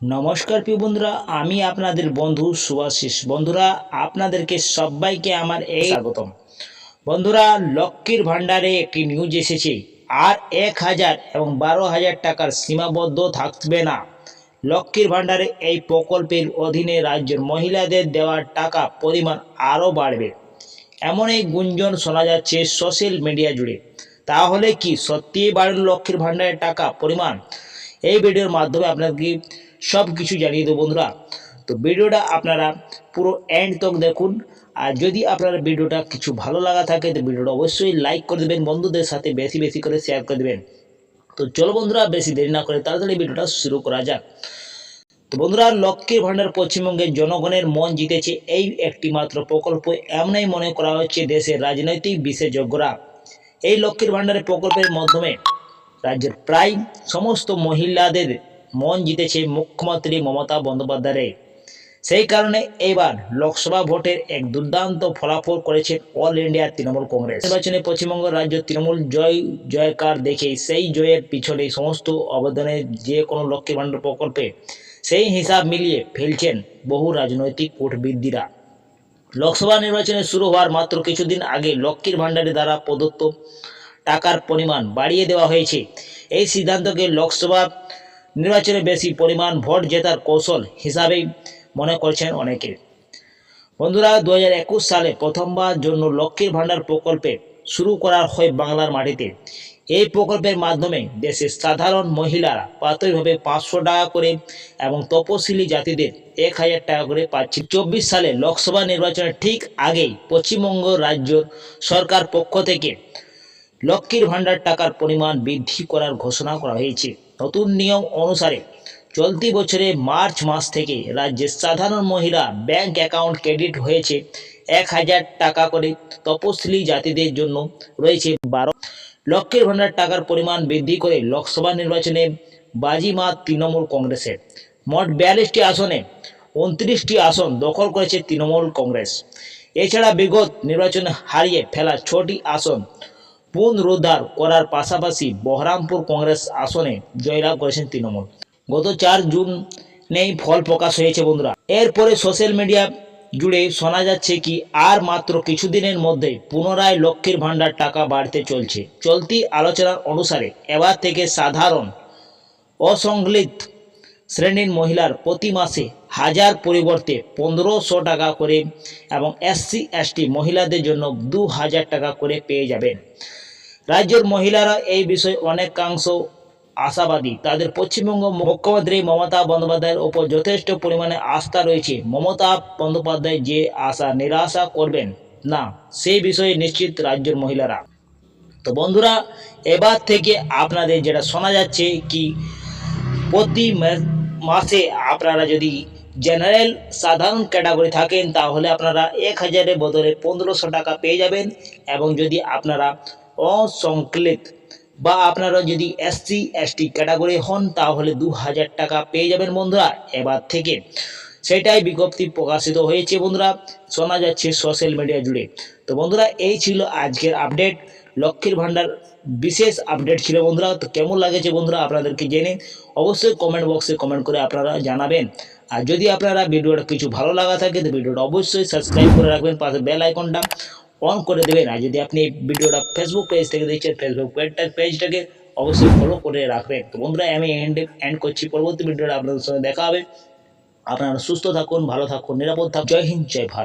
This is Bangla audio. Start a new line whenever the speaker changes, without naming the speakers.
নমস্কার প্রিয় বন্ধুরা, আমি আপনাদের বন্ধু সুভাশিস। বন্ধুরা, আপনাদেরকে সবাইকে আমার এই স্বাগতম। বন্ধুরা, লক্ষ্মীর ভাণ্ডারে একটি নিউজ এসেছে। আর এক হাজার এবং বারো হাজার টাকার সীমাবদ্ধ থাকবে না। লক্ষ্মীর ভাণ্ডারে এই প্রকল্পের অধীনে রাজ্যের মহিলাদের দেওয়ার টাকা পরিমাণ আরও বাড়বে। এমন এই গুঞ্জন শোনা যাচ্ছে সোশ্যাল মিডিয়া জুড়ে। তাহলে কি সত্যিই বাড়ল লক্ষ্মীর ভাণ্ডারের টাকা পরিমাণ? এই ভিডিওর মাধ্যমে আপনাদেরকে সব কিছু জানিয়ে দেবো বন্ধুরা। তো ভিডিওটা আপনারা পুরো এন্ড তক দেখুন। আর যদি আপনার ভিডিওটা কিছু ভালো লাগা থাকে, তো ভিডিওটা অবশ্যই লাইক করে দেবেন, বন্ধুদের সাথে বেশি বেশি করে শেয়ার করে দেবেন। তো চলো বন্ধুরা, বেশি দেরি না করে তাড়াতাড়ি ভিডিওটা শুরু করা যাক। তো বন্ধুরা, লক্ষ্মীর ভাণ্ডার পশ্চিমবঙ্গের জনগণের মন জিতেছে এই একটি মাত্র প্রকল্প। এমনই মনে করা হচ্ছে দেশের রাজনৈতিক বিশেষজ্ঞরা। এই লক্ষ্মীর ভাণ্ডারের প্রকল্পের মাধ্যমে রাজ্যের প্রায় সমস্ত মহিলাদের মন জিতেছে মুখ্যমন্ত্রী মমতা বন্দ্যোপাধ্যায়ের। সেই কারণে এবার লোকসভা ভোটের এক দুর্দান্ত ফলাফল করেছে অল ইন্ডিয়া তৃণমূল কংগ্রেস। নির্বাচনে পশ্চিমবঙ্গ রাজ্য তৃণমূল জয়, জয়কার দেখে সেই জয়ের পিছনে সমস্ত অবদানের যে কোনো লক্ষ্মী ভাণ্ডার প্রকল্পে সেই হিসাব মিলিয়ে ফেলছেন বহু রাজনৈতিক কূটবিদরা লোকসভা নির্বাচনে শুরু হওয়ার মাত্র কিছুদিন আগে লক্ষ্মীর ভাণ্ডারের দ্বারা প্রদত্ত টাকার পরিমাণ বাড়িয়ে দেওয়া হয়েছে। এই সিদ্ধান্তকে লোকসভা নির্বাচনে বেশি পরিমাণ ভোট জেতার কৌশল হিসাবেই মনে করছেন অনেকে। বন্ধুরা দু হাজার একুশ সালে প্রথমবার জন্য লক্ষ্মীর ভাণ্ডার প্রকল্পে শুরু করা হয় বাংলার মাটিতে। এই প্রকল্পের মাধ্যমে দেশের সাধারণ মহিলারা প্রাথমিকভাবে পাঁচশো টাকা করে এবং তপশিলি জাতিদের এক হাজার টাকা করে পাচ্ছে। চব্বিশ সালে লোকসভা নির্বাচনের ঠিক আগেই পশ্চিমবঙ্গ রাজ্য সরকার পক্ষ থেকে লক্ষ্মীর ভাণ্ডার টাকার পরিমাণ বৃদ্ধি করার ঘোষণা করা হয়েছে। নতুন নিয়ম অনুসারে চলতি বছরে মার্চ মাস থেকে রাজ্যের সাধারণ মহিলা ব্যাংক অ্যাকাউন্ট ক্রেডিট হয়েছে এক হাজার টাকা করে। তপশিলি জাতিদের জন্য রয়েছে বারো লক্ষ্মীর ভাণ্ডার টাকার পরিমাণ বৃদ্ধি করে লোকসভা নির্বাচনে বাজিমাত তৃণমূল কংগ্রেসের। মোট বিয়াল্লিশটি আসনে উনত্রিশটি আসন দখল করেছে তৃণমূল কংগ্রেস। এছাড়া বিগত নির্বাচনে হারিয়ে ফেলা ছটি আসন পুনরুদ্ধার করার পাশাপাশি বহরামপুর কংগ্রেস আসনে জয়লাভ করেছেন তৃণমূল। গত চার জুন নেই ফল প্রকাশ হয়েছে বন্ধুরা। এরপরে সোশ্যাল মিডিয়া জুড়ে শোনা যাচ্ছে কি আর মাত্র কিছুদিনের মধ্যে পুনরায় লক্ষ্মীর ভাণ্ডার টাকা বাড়তে চলছে। চলতি আলোচনার অনুসারে এবার থেকে সাধারণ অসংলিত শ্রেণির মহিলার প্রতি মাসে হাজার পরিবর্তে পনেরোশো টাকা করে এবং এসসি, এসটি মহিলাদের জন্য দু হাজার টাকা করে পেয়ে যাবেন। রাজ্যের মহিলারা এই বিষয়ে অনেকাংশ আশাবাদী। তাদের পশ্চিমবঙ্গ মুখ্যমন্ত্রী মমতা বন্দ্যোপাধ্যায়ের ওপর যথেষ্ট পরিমাণে আস্থা রয়েছে। মমতা বন্দ্যোপাধ্যায় যে আশা, নিরাশা করবেন না, সেই বিষয়ে নিশ্চিত রাজ্যের মহিলারা। তো বন্ধুরা, এবার থেকে আপনাদের যেটা শোনা যাচ্ছে কি, প্রতি মাসে আপনারা যদি জেনারেল সাধারণ ক্যাটাগরি থাকেন, তাহলে আপনারা এক হাজারের বদলে পনেরোশো টাকা পেয়ে যাবেন এবং যদি আপনারা অসংকলিত। বা আপনারা যদি এসসি এসটি ক্যাটাগরি হন, তাহলে দু হাজার টাকা পেয়ে যাবেন বন্ধুরা। এবার থেকে সেটাই বিজ্ঞপ্তি প্রকাশিত হয়েছে বন্ধুরা। শোনা যাচ্ছে সোশ্যাল মিডিয়া জুড়ে। তো বন্ধুরা, এই ছিল আজকের আপডেট লক্ষ্মীর ভাণ্ডার বিশেষ আপডেট ছিল বন্ধুরা। তো কেমন লাগেছে বন্ধুরা আপনাদেরকে জেনে অবশ্যই কমেন্ট বক্সে কমেন্ট করে আপনারা জানাবেন। আর যদি আপনারা ভিডিওটা কিছু ভালো লাগা থাকে, তো ভিডিওটা অবশ্যই সাবস্ক্রাইব করে রাখবেন। পাশে বেল আইকনটা অন করে দেবেন। আর যদি আপনি ভিডিওটা ফেসবুক পেজ থেকে দেখছেন ফেসবুক পেজটাকে অবশ্যই ফলো করে রাখবেন। তো বন্ধুরা, আমি এন্ড এন্ড করছি। পরবর্তী ভিডিওটা আপনাদের সঙ্গে দেখা হবে। আপনারা সুস্থ থাকুন, ভালো থাকুন, নিরাপদ থাকুন। জয় হিন্দ, জয় ভারত।